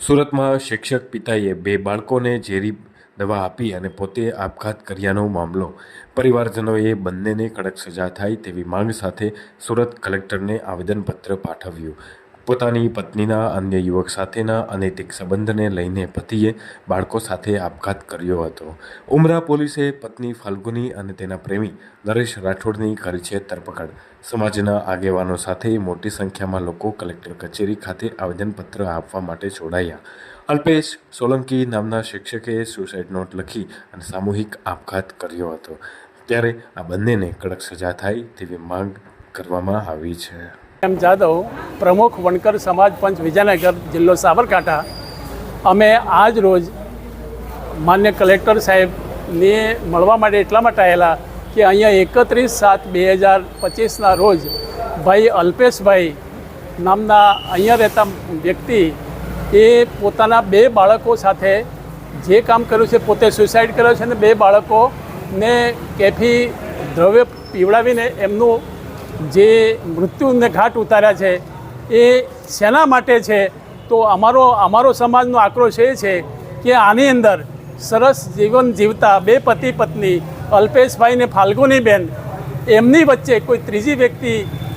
સુરતમાં શિક્ષક પિતાએ બે બાળકોને ઝેરી દવા આપી અને પોતે આપઘાત કર્યાનો મામલો. પરિવારજનોએ બંનેને કડક સજા થાય તેવી માંગ સાથે સુરત કલેક્ટરને આવેદનપત્ર પાઠવ્યું. પોતાની પત્નીના અન્ય યુવક સાથેના અનૈતિક સંબંધને લઈને પતિએ બાળકો સાથે આપઘાત કર્યો હતો. ઉમરા પોલીસે પત્ની ફાલ્ગુની અને તેના પ્રેમી નરેશ રાઠોડની કરી છે ધરપકડ. સમાજના આગેવાનો સાથે મોટી સંખ્યામાં લોકો કલેક્ટર કચેરી ખાતે આવેદનપત્ર આપવા માટે જોડાયા. અલ્પેશ સોલંકી નામના શિક્ષકે સુસાઇડ નોટ લખી અને સામૂહિક આપઘાત કર્યો હતો. ત્યારે આ બંનેને કડક સજા થાય તેવી માંગ કરવામાં આવી છે. એમ જાદવ પ્રમુખ વણકર સમાજ પંચ વિજયનગર જિલ્લો સાબરકાંઠા. અમે આજ રોજ માન્ય કલેક્ટર સાહેબને મળવા માટે એટલા માટે આવેલા કે અહીંયા એકત્રીસ સાત બે હજાર પચીસના રોજ ભાઈ અલ્પેશભાઈ નામના અહીંયા રહેતા વ્યક્તિ એ પોતાના બે બાળકો સાથે જે કામ કર્યું છે પોતે સુસાઇડ કર્યો છે અને બે બાળકોને કેફી દ્રવ્ય પીવડાવીને એમનું જે મૃત્યુને ઘાટ ઉતાર્યા છે, એ શેના માટે છે? તો અમારો અમારો સમાજનો આક્રોશ એ છે કે આની અંદર સરસ જીવન જીવતા બે પતિ પત્ની અલ્પેશભાઈ ને ફાલ્ગુનીબેન એમની વચ્ચે કોઈ ત્રીજી વ્યક્તિ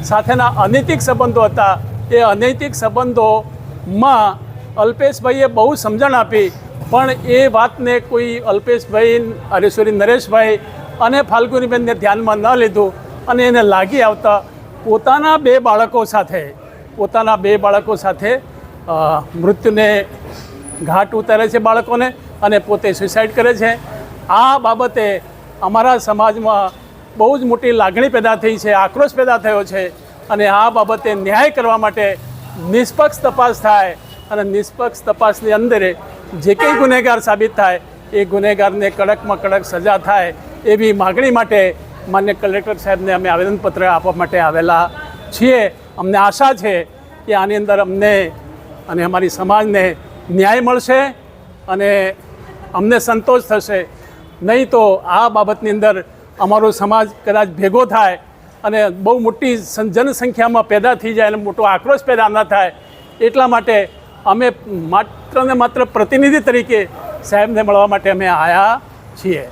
સાથેના અનૈતિક સંબંધો હતા. એ અનૈતિક સંબંધોમાં અલ્પેશભાઈએ બહુ સમજણ આપી, પણ એ વાતને કોઈ અલ્પેશભાઈ, અરે સોરી નરેશભાઈ અને ફાલ્ગુનીબેનને ધ્યાનમાં ન લીધું. અને એને લાગી આવતા પોતાના બે બાળકો સાથે, પોતાના બે બાળકો સાથે મૃત્યુને ઘાટ ઉતારે છે બાળકોને અને પોતે સુસાઇડ કરે છે. આ બાબતે અમારા સમાજમાં બહુ જ મોટી લાગણી પેદા થઈ છે, આક્રોશ પેદા થયો છે અને આ બાબતે ન્યાય કરવા માટે નિષ્પક્ષ તપાસ થાય અને નિષ્પક્ષ તપાસની અંદર જે કંઈ ગુનેગાર સાબિત થાય, એ ગુનેગારને કડકમાં કડક સજા થાય એવી માગણી માટે માન્ય કલેક્ટર સાહેબને અમે આવેદનપત્ર આપવા માટે આવેલા છીએ. અમને આશા છે કે આની અંદર અમને અને અમારી સમાજને ન્યાય મળશે અને અમને સંતોષ થશે. નહીં તો આ બાબતની અંદર અમારો સમાજ કદાચ ભેગો થાય અને બહુ મોટી જનસંખ્યામાં પેદા થઈ જાય અને મોટો આક્રોશ પેદા ન થાય એટલા માટે અમે માત્ર ને માત્ર પ્રતિનિધિ તરીકે સાહેબને મળવા માટે અમે આવ્યા છીએ.